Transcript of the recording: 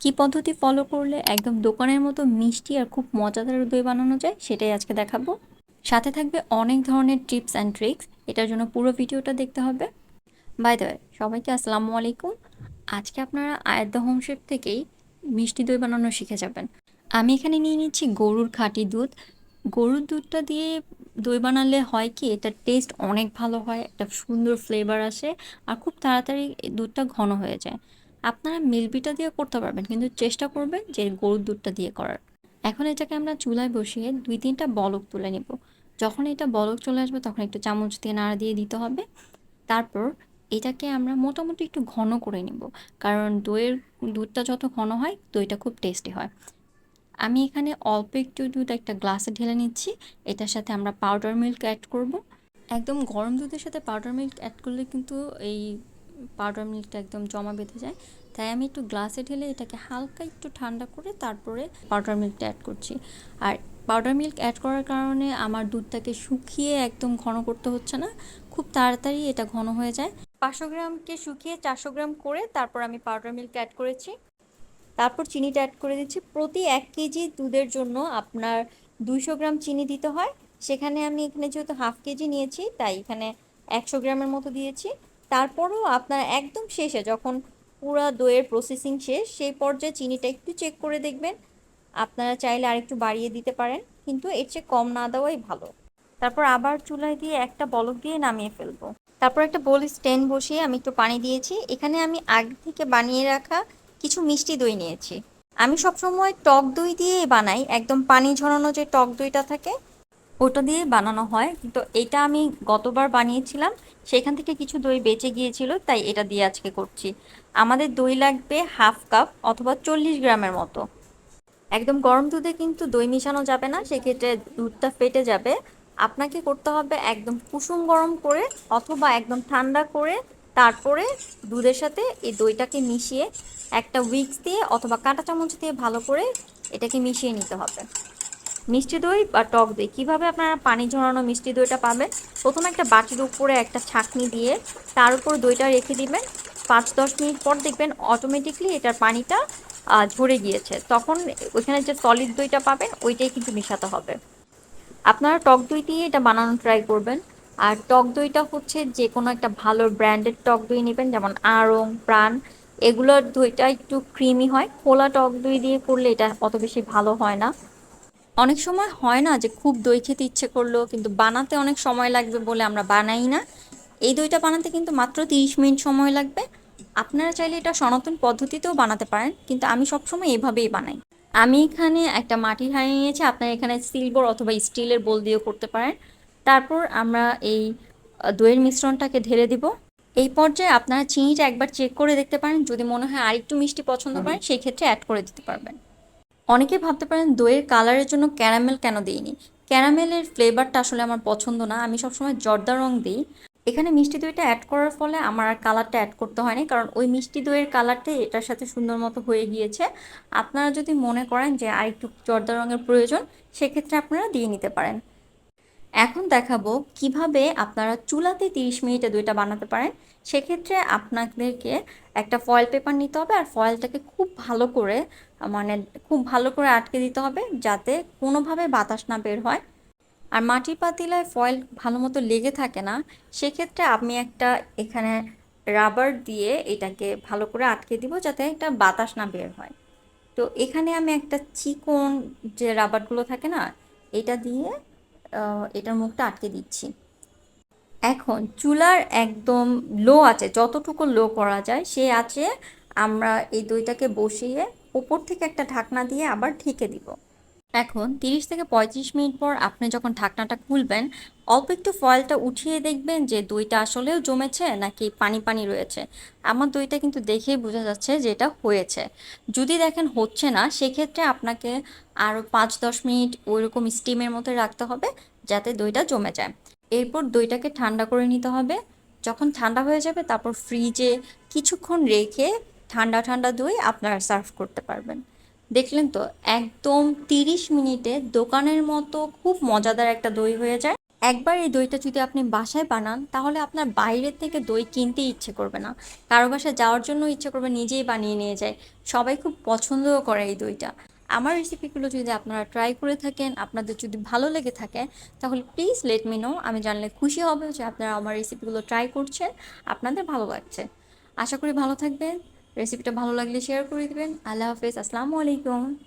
কি পদ্ধতি ফলো করলে একদম দোকানের মতো মিষ্টি আর খুব মজাদার দই বানানো যায় সেটাই আজকে দেখাবো। সাথে থাকবে অনেক ধরনের টিপস অ্যান্ড ট্রিক্স এটার জন্য পুরো ভিডিওটা দেখতে হবে। বাই দ্য সবাইকে আসসালামু আলাইকুম। আজকে আপনারা আয়াত দ্য হোম শেপ থেকেই মিষ্টি দই বানানো শিখে যাবেন। আমি এখানে নিয়ে নিচ্ছি গরুর খাঁটি দুধ। গরুর দুধটা দিয়ে দই বানালে হয় কি এটার টেস্ট অনেক ভালো হয়, একটা সুন্দর ফ্লেভার আসে, আর খুব তাড়াতাড়ি দুধটা ঘন হয়ে যায়। আপনারা মিল্কবিটা দিয়ে করতে পারবেন, কিন্তু চেষ্টা করবেন যে গরুর দুধটা দিয়ে করার। এখন এটাকে আমরা চুলায় বসিয়ে দুই তিনটা বলক তুলে নিব। যখন এটা বলক চলে আসবে, তখন একটু চামচ দিয়ে নাড়া দিয়ে দিতে হবে। তারপর এটাকে আমরা মোটামুটি একটু ঘন করে নিব, কারণ দইয়ের দুধটা যত ঘন হয়, দইটা খুব টেস্টি হয়। আমি এখানে অল্প একটু দুধ একটা গ্লাসে ঢেলে নিচ্ছি, এটার সাথে আমরা পাউডার মিল্ক অ্যাড করব। একদম গরম দুধের সাথে পাউডার মিল্ক অ্যাড করলে কিন্তু এই পাউডার মিল্কটা একদম জমা বেঁধে যায়। তাই আমি একটু গ্লাসে ঢেলে এটাকে হালকা একটু ঠান্ডা করে তারপরে পাউডার মিল্কটা অ্যাড করছি। আর পাউডার মিল্ক অ্যাড করার কারণে আমার দুধটাকে শুকিয়ে একদম ঘন করতে হচ্ছে না, খুব তাড়াতাড়ি এটা ঘন হয়ে যায়। পাঁচশো গ্রামকে শুকিয়ে চারশো গ্রাম করে তারপর আমি পাউডার মিল্ক অ্যাড করেছি। তারপর চিনিটা অ্যাড করে দিচ্ছি। প্রতি এক কেজি দুধের জন্য আপনার দুইশো গ্রাম চিনি দিতে হয়। সেখানে আমি এখানে যেহেতু হাফ কেজি নিয়েছি, তাই এখানে একশো গ্রামের মতো দিয়েছি। তারপরও আপনার একদম শেষে যখন পুরা দইয়ের প্রসেসিং শেষ। সেই পর্যায়ে চিনিটা একটু চেক করে দেখবেন। আপনারা চাইলে আরেকটু বাড়িয়ে দিতে পারেন, কিন্তু এর চেয়ে কম না দেওয়াই ভালো। তারপর আবার চুলায় দিয়ে একটা বলক দিয়ে নামিয়ে ফেলব। তারপর একটা বোল স্ট্যান্ড বসিয়ে আমি একটু পানি দিয়েছি। এখানে আমি আগে থেকে বানিয়ে রাখা কিছু মিষ্টি দই নিয়েছি। আমি সবসময় টক দই দিয়ে বানাই। একদম পানি ঝরানো যে টক দইটা থাকে ওটা দিয়ে বানানো হয়। কিন্তু এটা আমি গতবার বানিয়েছিলাম। সেখান থেকে কিছু দই বেঁচে গিয়েছিল, তাই এটা দিয়ে আজকে করছি। আমাদের দই লাগবে হাফ কাপ অথবা চল্লিশ গ্রামের মতো। একদম গরম দুধে কিন্তু দই মিশানো যাবে না, সেক্ষেত্রে দুধটা ফেটে যাবে। আপনাকে করতে হবে একদম কুসুম গরম করে অথবা একদম ঠান্ডা করে তারপরে দুধের সাথে এই দইটাকে মিশিয়ে একটা উইক্স দিয়ে অথবা কাঁটা চামচ দিয়ে ভালো করে এটাকে মিশিয়ে নিতে হবে। মিষ্টি দই বা টক দই। কীভাবে আপনারা পানি ঝরানো মিষ্টি দইটা পাবেন? প্রথমে একটা বাটির উপরে একটা ছাঁকনি দিয়ে তার উপর দইটা রেখে দিবেন। পাঁচ দশ মিনিট পর দেখবেন অটোমেটিকলি এটার পানিটা ঝরে গিয়েছে। তখন ওইখানে যে সলিড দইটা পাবেন, ওইটাই কিন্তু মেশাতে হবে। আপনারা টক দই দিয়ে এটা বানানো ট্রাই করবেন। আর টক দইটা হচ্ছে যে কোনো একটা ভালো ব্র্যান্ডেড টক দই নেবেন, যেমন আড়ং, প্রাণ, এগুলোর দইটা একটু ক্রিমি হয়। খোলা টক দই দিয়ে করলে এটা অত বেশি ভালো হয় না। অনেক সময় হয় না যে খুব দই খেতে ইচ্ছে করল কিন্তু বানাতে অনেক সময় লাগবে বলে আমরা বানাই না। এই দইটা বানাতে কিন্তু মাত্র তিরিশ মিনিট সময় লাগবে। আপনারা চাইলে এটা সনাতন পদ্ধতিতেও বানাতে পারেন কিন্তু আমি সবসময় এভাবেই বানাই। আমি এখানে একটা মাটির হাঁড়ি নিয়েছি আপনারা এখানে সিলভার অথবা স্টিলের বোল দিয়েও করতে পারেন। তারপর আমরা এই দইয়ের মিশ্রণটাকে ঢেলে দিব। এই পর্যায়ে আপনারা চিনিটা একবার চেক করে দেখতে পারেন। যদি মনে হয় আরেকটু মিষ্টি পছন্দ করেন সেই ক্ষেত্রে অ্যাড করে দিতে পারবেন। অনেকে ভাবতে পারেন দইয়ের কালারের জন্য ক্যারামেল কেন দিইনি? ক্যারামেলের ফ্লেভারটা আসলে আমার পছন্দ না, আমি সবসময় জর্দা রং দিই। এখানে মিষ্টি দইটা অ্যাড করার ফলে আমার আর কালারটা অ্যাড করতে হয়নি, কারণ ওই মিষ্টি দইয়ের কালারটাই এটার সাথে সুন্দর মতো হয়ে গিয়েছে। আপনারা যদি মনে করেন যে আর একটু জর্দা রঙের প্রয়োজন, সেক্ষেত্রে আপনারা দিয়ে নিতে পারেন। এখন দেখাবো কীভাবে আপনারা চুলাতে তিরিশ মিনিটে দইটা বানাতে পারেন। সেক্ষেত্রে আপনাদেরকে একটা ফয়েল পেপার নিতে হবে আর ফয়েলটাকে খুব ভালো করে মানে খুব ভালো করে আটকে দিতে হবে যাতে কোনোভাবে বাতাস না বের হয়। আর মাটির পাতিলায় ফয়েল ভালো মতো লেগে থাকে না, সেক্ষেত্রে আমি একটা এখানে রাবার দিয়ে এটাকে ভালো করে আটকে দিব যাতে একটা বাতাস না বের হয়। তো এখানে আমি একটা চিকন যে রাবারগুলো থাকে না, এটা দিয়ে এটার মুখটা আটকে দিচ্ছি। এখন চুলার একদম লো আছে, যতটুকু লো করা যায়, সে আছে আমরা এই দইটাকে বসিয়ে ওপর থেকে একটা ঢাকনা দিয়ে আবার ঢেকে দিব। এখন তিরিশ থেকে পঁয়ত্রিশ মিনিট পর আপনি যখন ঢাকনাটা খুলবেন, অল্প একটু ফয়েলটা উঠিয়ে দেখবেন যে দইটা আসলেও জমেছে নাকি পানি পানি রয়েছে। আমার দইটা কিন্তু দেখেই বোঝা যাচ্ছে যে এটা হয়েছে। যদি দেখেন হচ্ছে না, সেক্ষেত্রে আপনাকে আরও পাঁচ দশ মিনিট ওইরকম স্টিমের মধ্যে রাখতে হবে। যাতে দইটা জমে যায়। এরপর দইটাকে ঠান্ডা করে নিতে হবে। যখন ঠান্ডা হয়ে যাবে, তারপর ফ্রিজে কিছুক্ষণ রেখে ঠান্ডা ঠান্ডা দই আপনারা সার্ভ করতে পারবেন। দেখলেন তো, একদম তিরিশ মিনিটে দোকানের মতো খুব মজাদার একটা দই হয়ে যায়। একবার এই দইটা যদি আপনি বাসায় বানান, তাহলে আপনার বাইরের থেকে দই কিনতে ইচ্ছে করবে না। কারও বাসায় যাওয়ার জন্য ইচ্ছে করবে নিজেই বানিয়ে নিয়ে যায়। সবাই খুব পছন্দও করে এই দইটা। আমার রেসিপিগুলো যদি আপনারা ট্রাই করে থাকেন, আপনাদের যদি ভালো লেগে থাকে, তাহলে প্লিজ লেট মি নো আমি জানলে খুশি হবে যে আপনারা আমার রেসিপিগুলো ট্রাই করছেন, আপনাদের ভালো লাগছে। আশা করি ভালো থাকবেন। রেসিপিটা ভালো লাগলে শেয়ার করে দেবেন। আল্লাহ হাফেজ। আসসালামু আলাইকুম।